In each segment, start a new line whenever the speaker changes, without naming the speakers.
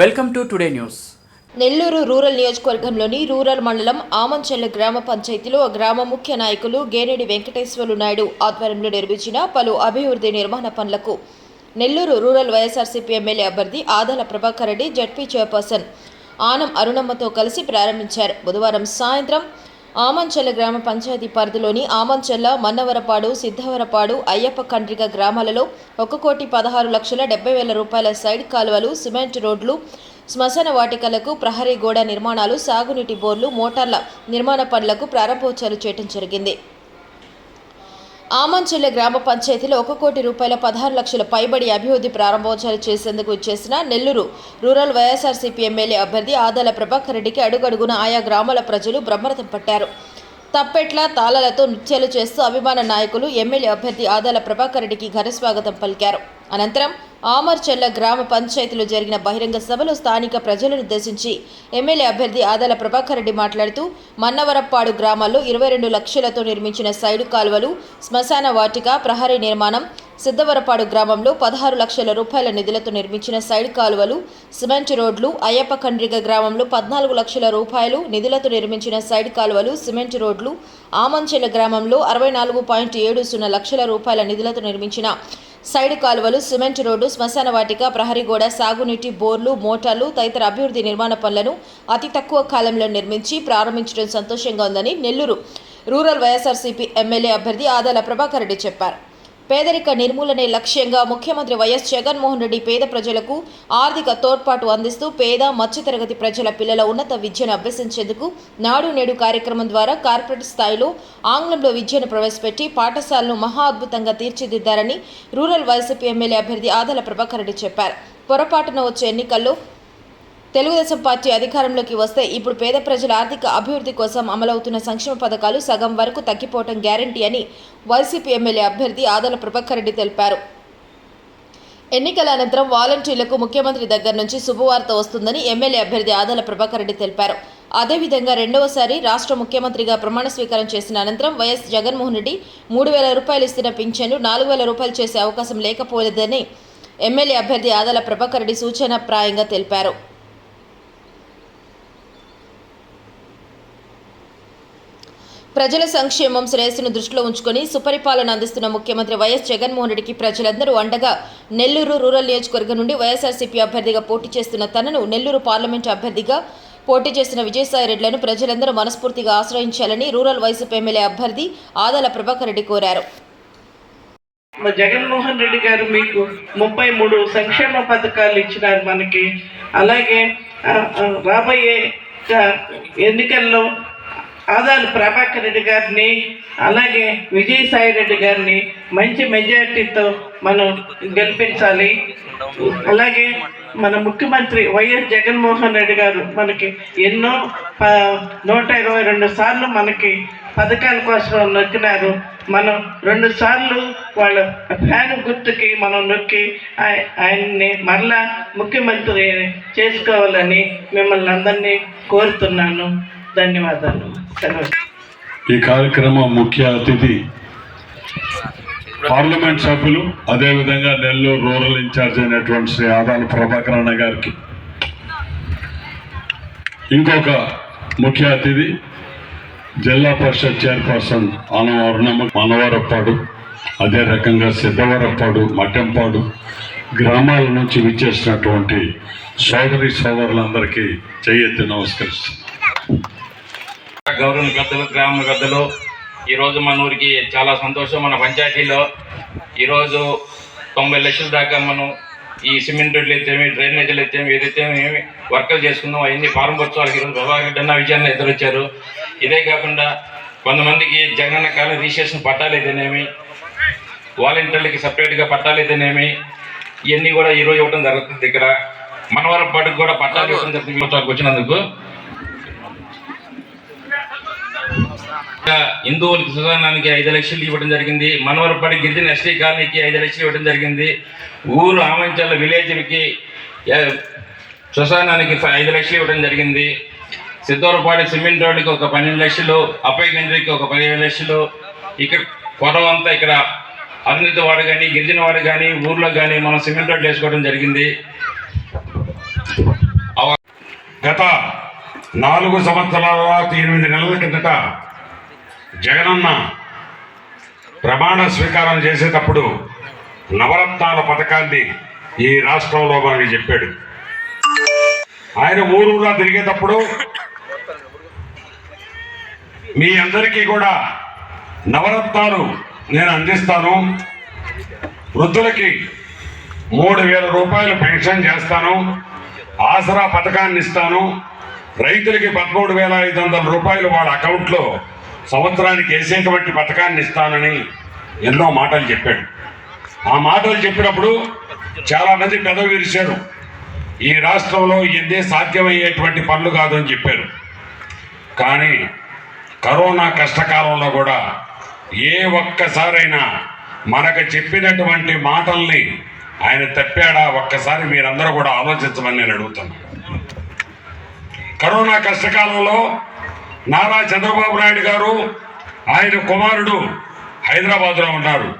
Welcome to today news.
Nellore rural నియోజకవర్గంలోని rural మండలం ఆమంచెల్ల గ్రామ పంచాయతీలో గ్రామ ముఖ్య నాయకులు గేనేడి వెంకటేశ్వర్లు నాయుడు ఆధ్వర్యంలో నిర్మించిన పలు అభివృద్ధి నిర్మాణ పనులకు నెల్లూరు రూరల్ వైఎస్ఆర్సీపీ ఎమ్మెల్యే అభ్యర్థి ఆదాల ప్రభాకర్ రెడ్డి జడ్పీ చైర్పర్సన్ ఆనం అరుణమ్మతో కలిసి ప్రారంభించారు. బుధవారం సాయంత్రం ఆమంచెల్ల గ్రామ పంచాయతీ పరిధిలోని ఆమంచెల్ల మన్నవరపాడు సిద్ధవరపాడు అయ్యప్ప కండ్రిక గ్రామాలలో ఒక కోటి పదహారు లక్షల డెబ్బై వేల రూపాయల సైడ్ కాలువలు సిమెంట్ రోడ్లు శ్మశాన వాటికలకు ప్రహరీ గోడ నిర్మాణాలు సాగునీటి బోర్లు మోటార్ల నిర్మాణ పనులకు ప్రారంభోత్సవాలు చేయడం జరిగింది. ఆమంచెల్ల గ్రామ పంచాయతీలో ఒక కోటి రూపాయల పదహారు లక్షల పైబడి అభివృద్ధి ప్రారంభోత్సవాలు చేసేందుకు ఇచ్చేసిన నెల్లూరు రూరల్ వైఎస్ఆర్సీపీ ఎమ్మెల్యే అభ్యర్థి ఆదాల ప్రభాకర్ రెడ్డికి అడుగడుగున ఆయా గ్రామాల ప్రజలు బ్రహ్మరథం పట్టారు. తప్పెట్ల తాళాలతో నృత్యాలు చేస్తూ అభిమాన నాయకులు ఎమ్మెల్యే అభ్యర్థి ఆదాల ప్రభాకర్ రెడ్డికి ఘన స్వాగతం పలికారు. అనంతరం ఆమర్చెల్ల గ్రామ పంచాయతీలో జరిగిన బహిరంగ సభలో స్థానిక ప్రజలను ఉద్దేశించి ఎమ్మెల్యే అభ్యర్థి ఆదాల ప్రభాకర్ రెడ్డి మాట్లాడుతూ మన్నవరప్పాడు గ్రామాల్లో ఇరవై రెండు లక్షలతో నిర్మించిన సైడు కాలువలు శ్మశాన వాటిక ప్రహరీ నిర్మాణం సిద్ధవరపాడు గ్రామంలో పదహారు లక్షల రూపాయల నిధులతో నిర్మించిన సైడ్ కాలువలు సిమెంట్ రోడ్లు అయ్యప్ప కండ్రిగ గ్రామంలో పద్నాలుగు లక్షల రూపాయలు నిధులతో నిర్మించిన సైడ్ కాలువలు సిమెంట్ రోడ్లు ఆమంచెల గ్రామంలో అరవై నాలుగు పాయింట్ ఏడు సున్నా లక్షల రూపాయల నిధులతో నిర్మించిన సైడ్ కాలువలు సిమెంట్ రోడ్డు శ్మశాన వాటిక ప్రహరీగోడ సాగునీటి బోర్లు మోటార్లు తదితర అభివృద్ధి నిర్మాణ పనులను అతి తక్కువ కాలంలో నిర్మించి ప్రారంభించడం సంతోషంగా ఉందని నెల్లూరు రూరల్ వైఎస్ఆర్సీపీ ఎమ్మెల్యే అభ్యర్థి ఆదాల ప్రభాకర్ రెడ్డి చెప్పారు. పేదరిక నిర్మూలనే లక్ష్యంగా ముఖ్యమంత్రి వైఎస్ జగన్మోహన్ రెడ్డి పేద ప్రజలకు ఆర్థిక తోడ్పాటు అందిస్తూ పేద మధ్యతరగతి ప్రజల పిల్లల ఉన్నత విద్యను అభ్యసించేందుకు నాడు నేడు కార్యక్రమం ద్వారా కార్పొరేట్ స్థాయిలో ఆంగ్లంలో విద్యను ప్రవేశపెట్టి పాఠశాలను మహా అద్భుతంగా తీర్చిదిద్దారని రూరల్ వైసీపీ ఎమ్మెల్యే అభ్యర్థి ఆదల ప్రభాకర్ రెడ్డి చెప్పారు. పొరపాటున వచ్చే ఎన్నికల్లో తెలుగుదేశం పార్టీ అధికారంలోకి వస్తే ఇప్పుడు పేద ప్రజల ఆర్థిక అభివృద్ధి కోసం అమలవుతున్న సంక్షేమ పథకాలు సగం వరకు తగ్గిపోవటం గ్యారంటీ అని వైసీపీ ఎమ్మెల్యే అభ్యర్థి ఆదల ప్రభాకర్ రెడ్డి తెలిపారు. ఎన్నికల అనంతరం వాలంటీర్లకు ముఖ్యమంత్రి దగ్గర నుంచి శుభవార్త వస్తుందని ఎమ్మెల్యే అభ్యర్థి ఆదల ప్రభాకర్ రెడ్డి తెలిపారు. అదేవిధంగా రెండవసారి రాష్ట్ర ముఖ్యమంత్రిగా ప్రమాణ స్వీకారం చేసిన అనంతరం వైఎస్ జగన్మోహన్ రెడ్డి మూడు వేల రూపాయలు ఇస్తున్న పింఛను నాలుగు వేల రూపాయలు చేసే అవకాశం లేకపోలేదని ఎమ్మెల్యే అభ్యర్థి ఆదల ప్రభాకర్ రెడ్డి సూచనప్రాయంగా తెలిపారు. ప్రజల సంక్షేమం శ్రేయస్సును దృష్టిలో ఉంచుకొని సుపరిపాలన అందిస్తున్న ముఖ్యమంత్రి వైఎస్ జగన్మోహన్ రెడ్డికి ప్రజలందరూ అండగా నెల్లూరు రూరల్ నియోజకవర్గం నుండి వైఎస్ఆర్సీపీ అభ్యర్థిగా పోటీ చేస్తున్న తనను నెల్లూరు పార్లమెంటు అభ్యర్థిగా పోటీ చేసిన విజయసాయి రెడ్లను ప్రజలందరూ మనస్ఫూర్తిగా ఆశ్రయించాలని రూరల్ వైసీపీ ఎమ్మెల్యే అభ్యర్థి ఆదాల ప్రభాకర్ రెడ్డి కోరారు.
జగన్మోహన్ రెడ్డి గారు మీకు ముప్పై మూడు సంక్షేమ పథకాలు ఇచ్చినారు మనకి. అలాగే రాబోయే ఎన్నికల్లో ఆదాలు ప్రభాకర్ రెడ్డి గారిని అలాగే విజయసాయి రెడ్డి గారిని మంచి మెజార్టీతో మనం గెలిపించాలి. అలాగే మన ముఖ్యమంత్రి వైఎస్ జగన్మోహన్ రెడ్డి గారు మనకి ఎన్నో నూట ఇరవై రెండు సార్లు మనకి పథకాల కోసం నొక్కినారు. మనం రెండు సార్లు వాళ్ళ ఫ్యాన్ గుర్తుకి మనం నొక్కి ఆయన్ని మరలా ముఖ్యమంత్రి చేసుకోవాలని మిమ్మల్ని అందరినీ కోరుతున్నాను. ధన్యవాదాలు.
ఈ కార్యక్రమం ముఖ్య అతిథి పార్లమెంట్ సభ్యులు అదేవిధంగా నెల్లూరు రూరల్ ఇన్ఛార్జ్ అయినటువంటి శ్రీ ఆదాల ప్రభాకర్ అన్న గారికి. ఇంకొక ముఖ్య అతిథి జిల్లా పరిషత్ చైర్పర్సన్ ఆనవరణమ్మ మనవరప్పాడు అదే రకంగా సిద్ధవరప్పాడు మట్టంపాడు గ్రామాల నుంచి విచ్చేసినటువంటి సోదరి సోదరులందరికీ చేయెత్తి నమస్కరిస్తున్నాను
గౌరవ పెద్దలు గ్రామ పెద్దలు ఈరోజు మన ఊరికి చాలా సంతోషం. మన పంచాయతీలో ఈరోజు తొంభై లక్షల దాకా మనం ఈ సిమెంట్ రోడ్లు ఎత్తేమి డ్రైనేజీలు ఎత్తేమి ఏదైతే ఏమి వర్కులు చేసుకున్నాం అవన్నీ ప్రారంభోత్సవాలకి ఈరోజు ప్రభాకర్ రెడ్డి అన్న విజయాన్ని ఎదురొచ్చారు. ఇదే కాకుండా కొంతమందికి జగనన్న కాలం రిజిస్ట్రేషన్ పట్టాలు అయితేనేమి వాలంటీర్లకి సపరేట్గా పట్టాలు అయితేనేమి ఇవన్నీ కూడా ఈరోజు ఇవ్వడం జరుగుతుంది ఇక్కడ. మనవరం పాటుకు కూడా పట్టాలు ఇవ్వడం జరుగుతుంది. వచ్చినందుకు హిందువులకి సుధానానికి ఐదు లక్షలు ఇవ్వడం జరిగింది. మనవరపడి గిరిజన ఎస్టీ కాలనీకి ఐదు లక్షలు ఇవ్వడం జరిగింది. ఊరు ఆమంచల విలేజ్కి శ్మశానానికి ఐదు లక్షలు ఇవ్వడం జరిగింది. సిద్ధూరపాడి సిమెంట్ రోడ్డుకి ఒక పన్నెండు లక్షలు అప్పై ఒక పదిహేను లక్షలు. ఇక్కడ పొడవంతా ఇక్కడ అరుణిత వాడు కానీ గిరిజన వాడు కానీ ఊర్లో కానీ మనం సిమెంట్ రోడ్లు వేసుకోవడం జరిగింది.
గత నాలుగు సంవత్సరాల ఎనిమిది నెలల కిందట జగనన్న ప్రమాణ స్వీకారం చేసేటప్పుడు నవరత్నాల పథకాన్ని ఈ రాష్ట్రంలో మనకి చెప్పాడు. ఆయన ఊరూరా తిరిగేటప్పుడు మీ అందరికీ కూడా నవరత్నాలు నేను అందిస్తాను. వృద్ధులకి మూడు వేల రూపాయలు పెన్షన్ చేస్తాను. ఆసరా పథకాన్ని ఇస్తాను. రైతులకి పదమూడు వేల ఐదు వందల రూపాయలు వాళ్ళ అకౌంట్లో సంవత్సరానికి వేసేటువంటి పథకాన్ని ఇస్తానని ఎన్నో మాటలు చెప్పాడు. ఆ మాటలు చెప్పినప్పుడు చాలామంది పెదవి విరిశారు ఈ రాష్ట్రంలో ఇవన్నీ సాధ్యమయ్యేటువంటి పనులు కాదని చెప్పారు. కానీ కరోనా కష్టకాలంలో కూడా ఏ ఒక్కసారైనా మనకు చెప్పినటువంటి మాటల్ని ఆయన తప్పాడా? ఒక్కసారి మీరందరూ కూడా ఆలోచించమని నేను అడుగుతున్నాను. కరోనా కష్టకాలంలో నారా చంద్రబాబు నాయుడు గారు ఆయన కుమారుడు హైదరాబాద్లో ఉన్నారు.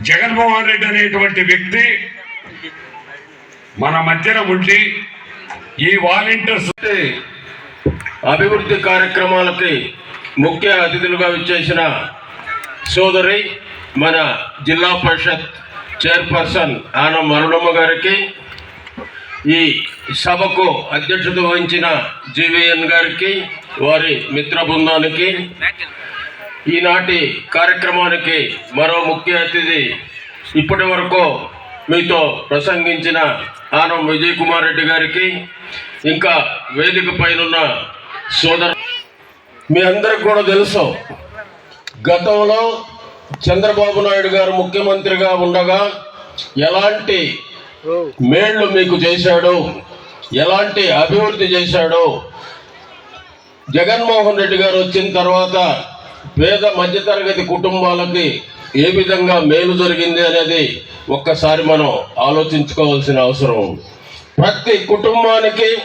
జగన్మోహన్ రెడ్డి అనేటువంటి వ్యక్తి మన మధ్యన ఉండి ఈ వాలంటీర్స్
అభివృద్ధి కార్యక్రమాలకి ముఖ్య అతిథులుగా విచ్చేసిన సోదరి మన జిల్లా పరిషత్ చైర్పర్సన్ ఆనం అరుణమ్మ గారికి ఈ సభకు అధ్యక్షత వహించిన జీవీఎన్ గారికి వారి మిత్ర బృందానికి ఈనాటి కార్యక్రమానికి మరో ముఖ్య అతిథి ఇప్పటి వరకు మీతో ప్రసంగించిన ఆనం విజయ్ కుమార్ రెడ్డి గారికి ఇంకా వేదిక పైనున్న సోదర మీ అందరికి కూడా తెలుసు గతంలో చంద్రబాబు నాయుడు గారు ముఖ్యమంత్రిగా ఉండగా ఎలాంటి మేళ్ళు మీకు చేశాడు? ఎలాంటి అభివృద్ధి చేశాడో? జగన్మోహన్ రెడ్డి గారు వచ్చిన తర్వాత పేద మధ్యతరగతి కుటుంబాలకి ఏ విధంగా మేలు జరిగింది అనేది ఒక్కసారి మనం ఆలోచించుకోవాల్సిన అవసరం. ఉంది ప్రతి కుటుంబానికి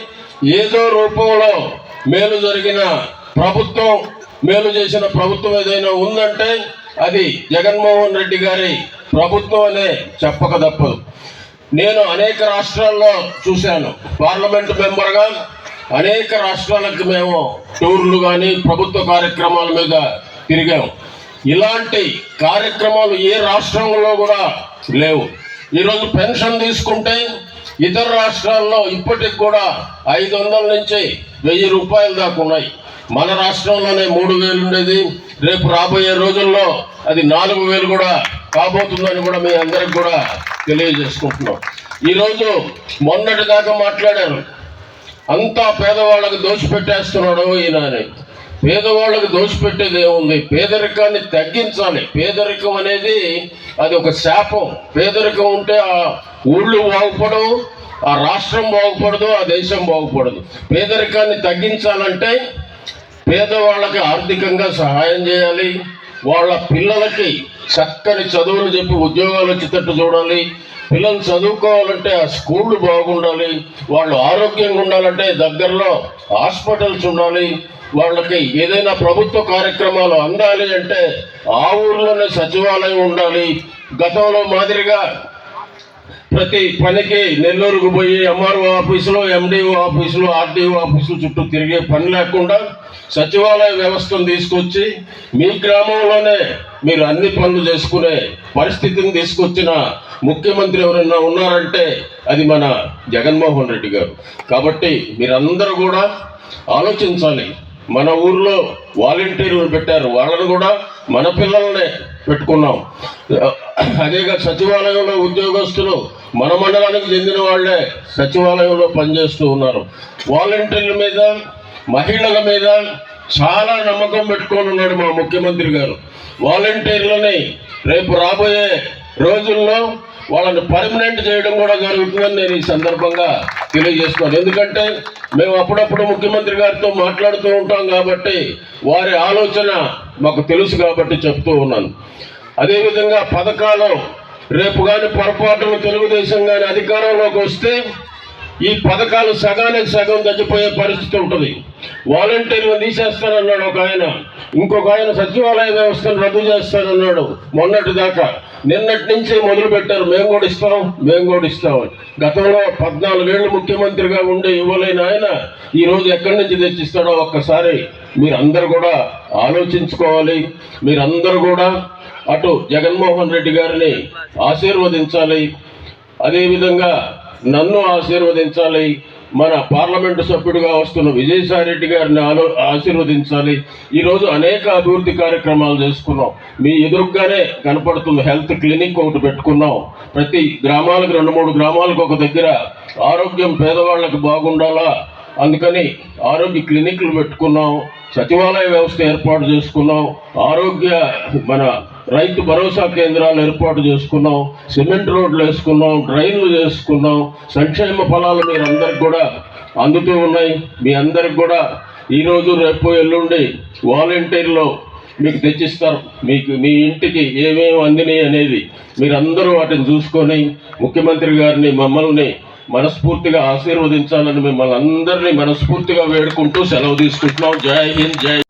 ఏదో రూపంలో మేలు జరిగిన ప్రభుత్వం మేలు చేసిన ప్రభుత్వం ఏదైనా ఉందంటే అది జగన్మోహన్ రెడ్డి గారి ప్రభుత్వం అనే చెప్పక తప్పదు. నేను అనేక రాష్ట్రాల్లో చూశాను. పార్లమెంట్ మెంబర్గా అనేక రాష్ట్రాలకు మేము టూర్లు కానీ ప్రభుత్వ కార్యక్రమాల మీద తిరిగాం. ఇలాంటి కార్యక్రమాలు ఏ రాష్ట్రంలో కూడా లేవు. ఈరోజు పెన్షన్ తీసుకుంటే ఇతర రాష్ట్రాల్లో ఇప్పటికి కూడా ఐదు వందల నుంచి వెయ్యి రూపాయల దాకా ఉన్నాయి. మన రాష్ట్రంలోనే మూడు వేలు ఉండేది. రేపు రాబోయే రోజుల్లో అది నాలుగు వేలు కూడా కాబోతుందని కూడా మీ అందరికి కూడా తెలియజేసుకుంటున్నాం. ఈరోజు మొన్నటి దాకా మాట్లాడారు. అంతా పేదవాళ్ళకి దోచిపెట్టేస్తున్నాడు ఈయన అని. పేదవాళ్ళకి దోచిపెట్టేది ఏముంది? పేదరికాన్ని తగ్గించాలి. పేదరికం అనేది అది ఒక శాపం. పేదరికం ఉంటే ఆ ఊళ్ళు బాగుపడవు ఆ రాష్ట్రం బాగుపడదు ఆ దేశం బాగుపడదు. పేదరికాన్ని తగ్గించాలంటే పేదవాళ్ళకి ఆర్థికంగా సహాయం చేయాలి. వాళ్ళ పిల్లలకి చక్కని చదువులు చెప్పి ఉద్యోగాలు వచ్చేటట్టు చూడాలి. పిల్లలు చదువుకోవాలంటే ఆ స్కూళ్ళు బాగుండాలి. వాళ్ళు ఆరోగ్యంగా ఉండాలంటే దగ్గరలో హాస్పిటల్స్ ఉండాలి. వాళ్ళకి ఏదైనా ప్రభుత్వ కార్యక్రమాలు అందాలి అంటే ఆ ఊర్లోనే సచివాలయం ఉండాలి. గతంలో మాదిరిగా ప్రతి పనికి నెల్లూరుకు పోయి ఎంఆర్ఓ ఆఫీసులో ఎండిఓ ఆఫీసులో ఆర్డీఓ ఆఫీసులు చుట్టూ తిరిగే పని లేకుండా సచివాలయ వ్యవస్థను తీసుకొచ్చి మీ గ్రామంలోనే మీరు అన్ని పనులు చేసుకునే పరిస్థితిని తీసుకొచ్చిన ముఖ్యమంత్రి ఎవరైనా ఉన్నారంటే అది మన జగన్మోహన్ రెడ్డి గారు. కాబట్టి మీరందరూ కూడా ఆలోచించాలి. మన ఊర్లో వాలంటీర్లు పెట్టారు. వాళ్ళని కూడా మన పిల్లల్నే పెట్టుకున్నాం. అదేగా సచివాలయంలో ఉద్యోగస్తులు మన మండలానికి చెందిన వాళ్ళే సచివాలయంలో పనిచేస్తూ ఉన్నారు. వాలంటీర్ల మీద మహిళల మీద చాలా నమ్మకం పెట్టుకొని ఉన్నాడు మా ముఖ్యమంత్రి గారు. వాలంటీర్లని రేపు రాబోయే రోజుల్లో వాళ్ళని పర్మనెంట్ చేయడం కూడా జరుగుతుందని నేను ఈ సందర్భంగా తెలియజేస్తున్నాను. ఎందుకంటే మేము అప్పుడప్పుడు ముఖ్యమంత్రి గారితో మాట్లాడుతూ ఉంటాం కాబట్టి వారి ఆలోచన మాకు తెలుసు కాబట్టి చెప్తూ ఉన్నాను. అదేవిధంగా పథకాలు రేపు కానీ పొరపాటున తెలుగుదేశం కానీ అధికారంలోకి వస్తే ఈ పథకాలు సగానికి సగం తగ్గిపోయే పరిస్థితి ఉంటుంది. వాలంటీర్లు తీసేస్తానన్నాడు ఒక ఆయన. ఇంకొక ఆయన సచివాలయ వ్యవస్థను రద్దు చేస్తానన్నాడు మొన్నటి దాకా. నిన్నటి నుంచి మొదలు పెట్టారు. మేము కూడా ఇస్తాం మేము కూడా ఇస్తాం గతంలో పద్నాలుగేళ్ళు ముఖ్యమంత్రిగా ఉండే ఇవ్వలేని ఆయన ఈ రోజు ఎక్కడి నుంచి తెచ్చిస్తాడో ఒక్కసారి మీరందరూ కూడా ఆలోచించుకోవాలి. మీరందరూ కూడా అటు జగన్మోహన్ రెడ్డి గారిని ఆశీర్వదించాలి. అదేవిధంగా నన్ను ఆశీర్వదించాలి. మన పార్లమెంటు సభ్యుడిగా వస్తున్న విజయసాయి రెడ్డి గారిని ఆలో ఆశీర్వదించాలి. ఈరోజు అనేక అభివృద్ధి కార్యక్రమాలు చేసుకున్నాం. మీ ఎదురుగానే కనపడుతుంది హెల్త్ క్లినిక్ ఒకటి పెట్టుకున్నాం. ప్రతి గ్రామాలకు రెండు మూడు గ్రామాలకు ఒక దగ్గర ఆరోగ్యం పేదవాళ్ళకి బాగుండాలా? అందుకని ఆరోగ్య క్లినిక్లు పెట్టుకున్నాం. సచివాలయ వ్యవస్థ ఏర్పాటు చేసుకున్నాం. ఆరోగ్య మన రైతు భరోసా కేంద్రాలు ఏర్పాటు చేసుకున్నాం సిమెంట్ రోడ్లు వేసుకున్నాం డ్రైన్లు చేసుకున్నాం సంక్షేమ ఫలాలు మీరు అందరికి కూడా అందుతూ ఉన్నాయి. మీ అందరికి కూడా ఈరోజు రేపు ఎల్లుండి వాలంటీర్లో మీకు తెచ్చిస్తారు. మీకు మీ ఇంటికి ఏమేమి అందినాయి అనేది మీరందరూ వాటిని చూసుకొని ముఖ్యమంత్రి గారిని మమ్మల్ని మనస్ఫూర్తిగా ఆశీర్వదించాలని మిమ్మల్ని అందరినీ మనస్ఫూర్తిగా వేడుకుంటూ సెలవు తీసుకుంటున్నాం. జై హింద్ జై